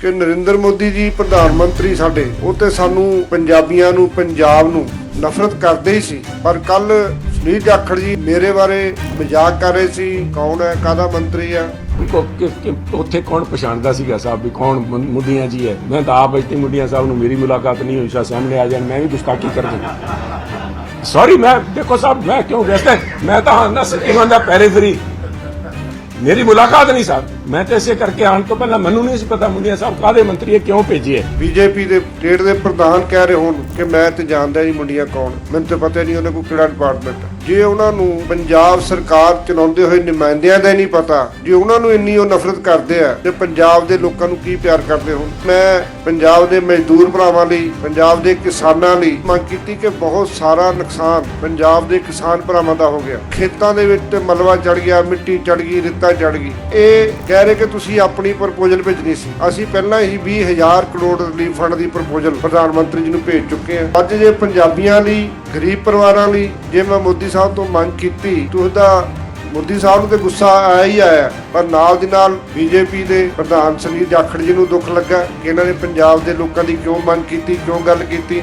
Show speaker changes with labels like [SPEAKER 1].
[SPEAKER 1] ਕਿ ਨਰਿੰਦਰ ਮੋਦੀ ਜੀ ਪ੍ਰਧਾਨ ਮੰਤਰੀ ਸਾਡੇ, ਉਹ ਤੇ ਸਾਨੂੰ ਪੰਜਾਬੀਆਂ ਨੂੰ, ਪੰਜਾਬ ਨੂੰ ਨਫ਼ਰਤ ਕਰਦੇ ਹੀ ਸੀ। ਪਰ ਕੱਲ ਸੁਨੀਲ ਜਾਖੜ ਜੀ ਮੇਰੇ ਬਾਰੇ ਮਜ਼ਾਕ ਕਰ ਰਹੇ ਸੀ, ਕੌਣ ਹੈ ਕਾਦਾ ਮੰਤਰੀ
[SPEAKER 2] ਹੈ? ਉੱਥੇ ਕੌਣ ਪਛਾਣਦਾ ਸੀਗਾ ਸਾਹਿਬ ਵੀ ਕੌਣ ਮੁੰਡੀਆਂ ਜੀ ਹੈ ਮੈਂ ਤਾਂ ਆਪ ਇੱਥੇ ਮੁੰਡੀਆਂ ਸਾਹਿਬ ਨੂੰ ਮੇਰੀ ਮੁਲਾਕਾਤ ਨਹੀਂ ਹੋਈ ਸਾ ਸਾਹਮਣੇ ਆ ਜਾਣ, ਮੈਂ ਵੀ ਗੁਸਤਾਖੀ ਕਰ ਦਿੰਦਾ ਸੌਰੀ ਮੈਂ, ਦੇਖੋ ਸਾਹਿਬ, ਮੈਂ ਕਿਉਂ ਵੈਸੇ ਮੈਂ ਤਾਂ ਹਾਂ, ਨਾ ਸਿੱਖਾਂ ਦਾ ਪੈਰੇਫਰੀ ਮੇਰੀ ਮੁਲਾਕਾਤ ਨਹੀਂ ਸਾਹਿਬ ਮੈਂ ਤਾਂ ਇਸੇ ਕਰਕੇ ਆਉਣ ਤੋਂ ਪਹਿਲਾਂ ਮੈਨੂੰ ਨਹੀਂ ਸੀ ਪਤਾ ਮੁੰਡੀਆਂ ਸਾਹਿਬ ਕਾਹਦੇ ਮੰਤਰੀ ਹੈ ਕਿਉਂ ਭੇਜੀਏ
[SPEAKER 1] ਬੀਜੇਪੀ ਦੇ ਸਟੇਟ ਦੇ ਪ੍ਰਧਾਨ ਕਹਿ ਰਹੇ ਹੋਣ ਕਿ ਮੈਂ ਤੇ ਜਾਣਦਾ ਹੀ ਮੁੰਡੀਆਂ ਕੌਣ। ਮੈਨੂੰ ਤਾਂ ਪਤਾ ਨਹੀਂ ਉਹਨੇ ਕੋਈ ਕਿਹੜਾ ਡਿਪਾਰਟਮੈਂਟ ਜੇ ਉਹਨਾਂ ਨੂੰ ਪੰਜਾਬ ਸਰਕਾਰ ਚਲਾਉਂਦੇ ਹੋਏ ਨੁਮਾਇੰਦਿਆਂ ਦਾ ਹੀ ਨਹੀਂ ਪਤਾ, ਜੇ ਉਹਨਾਂ ਨੂੰ ਇੰਨੀ ਉਹ ਨਫ਼ਰਤ ਕਰਦੇ ਆ, ਤੇ ਪੰਜਾਬ ਦੇ ਲੋਕਾਂ ਨੂੰ ਕੀ ਪਿਆਰ ਕਰਦੇ ਹੋਣ? ਮੈਂ ਪੰਜਾਬ ਦੇ ਮਜ਼ਦੂਰ ਭਰਾਵਾਂ ਲਈ, ਪੰਜਾਬ ਦੇ ਕਿਸਾਨਾਂ ਲਈ ਮੰਗ ਕੀਤੀ ਕਿ ਬਹੁਤ ਸਾਰਾ ਨੁਕਸਾਨ ਪੰਜਾਬ ਦੇ ਕਿਸਾਨ ਭਰਾਵਾਂ ਦਾ ਹੋ ਗਿਆ। ਖੇਤਾਂ ਦੇ ਵਿੱਚ ਤੇ ਮਲਬਾ ਚੜ ਗਿਆ, ਮਿੱਟੀ ਚੜ ਗਈ, ਰੇਤਾ ਚੜ ਗਈ। ਇਹ ਕਹਿ ਰਹੇ ਕਿ ਤੁਸੀਂ ਆਪਣੀ ਪ੍ਰਪੋਜ਼ਲ ਭੇਜਣੀ ਸੀ। ਅਸੀਂ ਪਹਿਲਾਂ ਹੀ 20000 ਕਰੋੜ ਰਿਲੀਫ ਫੰਡ ਦੀ ਪ੍ਰਪੋਜ਼ਲ ਪ੍ਰਧਾਨ ਮੰਤਰੀ ਜੀ ਨੂੰ ਭੇਜ ਚੁੱਕੇ ਹਾਂ। ਅੱਜ ਜੇ ਪੰਜਾਬੀਆਂ ਲਈ ਗਰੀਬ ਪਰਿਵਾਰਾਂ ਲਈ, ਜੇ ਮੈਂ ਮੋਦੀ ਸਾਹਿਬ ਤੋਂ ਮੰਗ ਕੀਤੀ ਤੁਸੀਂ ਮੋਦੀ ਸਾਹਿਬ ਨੂੰ ਤੇ ਗੁੱਸਾ ਆਇਆ ਹੀ ਆਇਆ। ਪਰ ਨਾਲ ਦੀ ਨਾਲ ਬੀਜੇਪੀ ਦੇ ਪ੍ਰਧਾਨ ਸੁਨੀਲ ਜਾਖੜ ਜੀ ਨੂੰ ਦੁੱਖ ਲੱਗਾ ਕਿ ਇਹਨਾਂ ਨੇ ਪੰਜਾਬ ਦੇ ਲੋਕਾਂ ਦੀ ਕਿਉਂ ਮੰਗ ਕੀਤੀ, ਕਿਉਂ ਗੱਲ ਕੀਤੀ।